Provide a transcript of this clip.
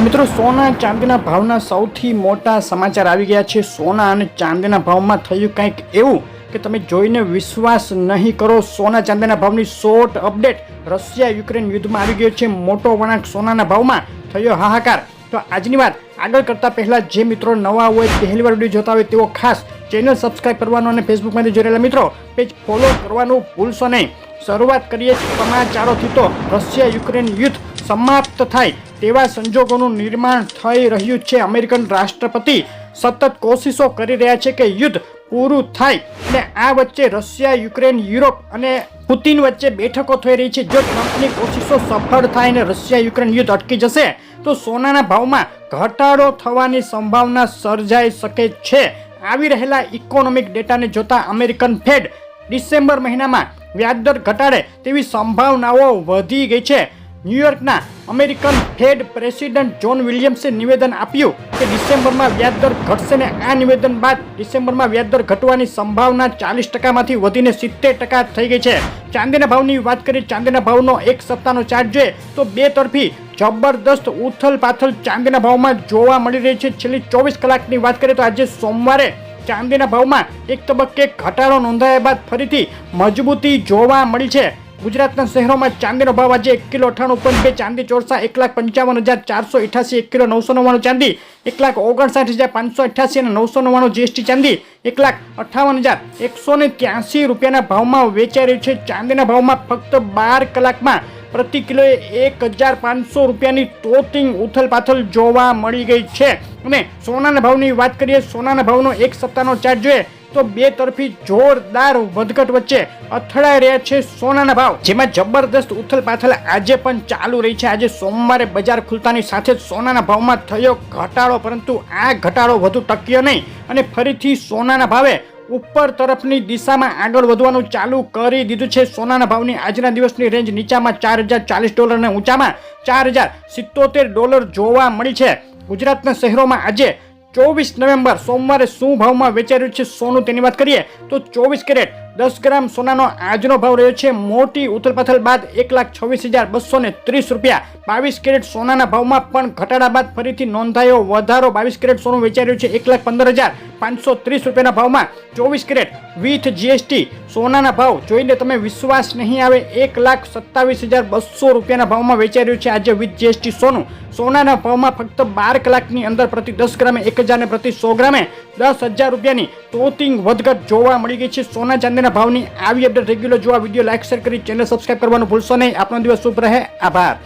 મિત્રો, સોના ચાંદીના ભાવના સૌથી મોટા સમાચાર આવી ગયા છે. સોના અને ચાંદીના ભાવમાં થયું કંઈક એવું કે તમે જોઈને વિશ્વાસ નહીં કરો. સોના ચાંદીના ભાવની શોર્ટ અપડેટ રશિયા યુક્રેન યુદ્ધમાં આવી ગયો છે. મોટો વળાંક સોનાના ભાવમાં થયો હાહાકાર. તો આજની વાત આગળ કરતાં પહેલાં જે મિત્રો નવા હોય, પહેલી વાર વીડિયો જોતા હોય તેઓ ખાસ ચેનલ સબસ્ક્રાઇબ કરવાનું અને ફેસબુકમાંથી જોડેલા મિત્રો પેજ ફોલો કરવાનું ભૂલશો નહીં. શરૂઆત કરીએ સમાચારોથી તો રશિયા યુક્રેન યુદ્ધ સમાપ્ત થાય. તેવા સંજોગોનું નિર્માણ થઈ રહ્યું છે. અમેરિકન રાષ્ટ્રપતિ સતત કોશિશો કરી રહ્યા છે કે યુદ્ધ પૂરું થાય અને આ વચ્ચે રશિયા, યુક્રેન, યુરોપ અને પુતિન વચ્ચે બેઠકો થઈ રહી છે. જો ટ્રમ્પની કોશિશો સફળ થાય અને રશિયા, યુક્રેન યુદ્ધ અટકી જશે, તો સોનાના ભાવમાં ઘટાડો થવાની સંભાવના સર્જાઈ શકે છે. આવી રહેલા ઇકોનોમિક ડેટાને જોતા અમેરિકન ફેડ ડિસેમ્બર મહિનામાં વ્યાજદર ઘટાડે તેવી સંભાવનાઓ વધી ગઈ છે. ન્યુયોર્કના અમેરિકન ફેડ પ્રેસિડેન્ટ જોન વિલિયમ્સે નિવેદન આપ્યું કે ડિસેમ્બરમાં વ્યાજદર ઘટશે ને આ નિવેદન બાદ ડિસેમ્બરમાં વ્યાજદર ઘટવાની સંભાવના ચાલીસ ટકામાંથી વધીને સિત્તેર ટકા થઈ ગઈ છે. ચાંદીના ભાવની વાત કરીએ, ચાંદીના ભાવનો એક સપ્તાહનો ચાર્ટ જોઈએ તો બે તરફી જબરદસ્ત ઉથલ પાથલ ચાંદીના ભાવમાં જોવા મળી રહી છે. છેલ્લી ચોવીસ કલાકની વાત કરીએ તો આજે સોમવારે ચાંદીના ભાવમાં એક તબક્કે ઘટાડો નોંધાયા બાદ ફરીથી મજબૂતી જોવા મળી છે. ગુજરાતના શહેરોમાં ચાંદીનો ભાવ આજે એક કિલો અઠ્ઠાણું પોઈન્ટ બે, ચાંદી ચોરસા એક લાખ પંચાવન હજાર ચારસો અઠ્યાસી એક કિલો નવસો નવ્વાણું ચાંદી, એક લાખ ઓગણસાઠ હજાર પાંચસો અઠ્યાસી અને નવસો નવ્વાણું જીએસટી ચાંદી, એક લાખ અઠાવન હજાર એકસો ને ત્યાસી રૂપિયાના ભાવમાં વેચાઈ રહ્યું છે. ચાંદીના ભાવમાં ફક્ત બાર કલાકમાં પ્રતિ કિલોએ એક હજાર પાંચસો રૂપિયાની તોતિંગ ઉથલ પાથલ જોવા મળી ગઈ છે. અને સોનાના ભાવની વાત કરીએ, સોનાના ભાવનો એક સપ્તાહનો ચાર્જ જોઈએ. તો બે તરફી જોરદાર વધઘટ વચ્ચે અથડાઈ રહ્યા છે સોનાના ભાવ. જેમાં જબરદસ્ત ઉથલ પાથલ આજે પણ ચાલુ રહી છે. આજે સોમવારે બજાર ખુલતાની સાથે સોનાના ભાવમાં થયો ઘટાડો, પરંતુ આ ઘટાડો વધુ ટક્યો નહીં અને ફરીથી સોનાના ભાવે ઉપર તરફની દિશામાં આગળ વધવાનું ચાલુ કરી દીધું છે. સોનાના ભાવની આજના દિવસની રેન્જ નીચામાં ચાર હજાર ચાલીસ ડોલર અને ઊંચામાં ચાર હજાર સિત્તોતેર ડોલર જોવા મળી છે. ગુજરાતના શહેરોમાં આજે ચોવીસ નવેમ્બર સોમવારે શું ભાવમાં વેચાઈ છે સોનું તેની વાત કરીએ તો ચોવીસ કેરેટ દસ ગ્રામ સોનાનો આજનો ભાવ રહ્યો છે. મોટી ઉથલપાથલ બાદ એક લાખ છવ્વીસ હજાર બસો ને ત્રીસ રૂપિયા. બાવીસ કેરેટ સોનાના ભાવમાં પણ ઘટાડા બાદ ફરીથી નોંધાયો વધારો. બાવીસ કેરેટ સોનું વેચાઈ રહ્યું છે એક લાખ પંદર હજાર પાંચસો ત્રીસ રૂપિયાના ભાવમાં. ચોવીસ કેરેટ વિથ જીએસટી સોનાના ભાવ જોઈને તમે વિશ્વાસ નહીં આવે. એક લાખ સત્તાવીસ હજાર બસો રૂપિયાના ભાવમાં વેચાઈ રહ્યું છે આજે વિથ જીએસટી સોનું. સોનાના ભાવમાં ફક્ત બાર કલાકની અંદર પ્રતિ દસ ગ્રામે એક હજાર ને પ્રતિ સો ગ્રામે દસ હજાર રૂપિયાની તોતિંગ વધઘટ જોવા મળી ગઈ છે. સોના ચાંદીના ભાવની આવી અપડેટ રેગ્યુલર જોવા વીડિયો લાઇક શેર કરી ચેનલ સબસ્ક્રાઈબ કરવાનું ભૂલશો નહીં. આપનો દિવસ શુભ રહે. આભાર.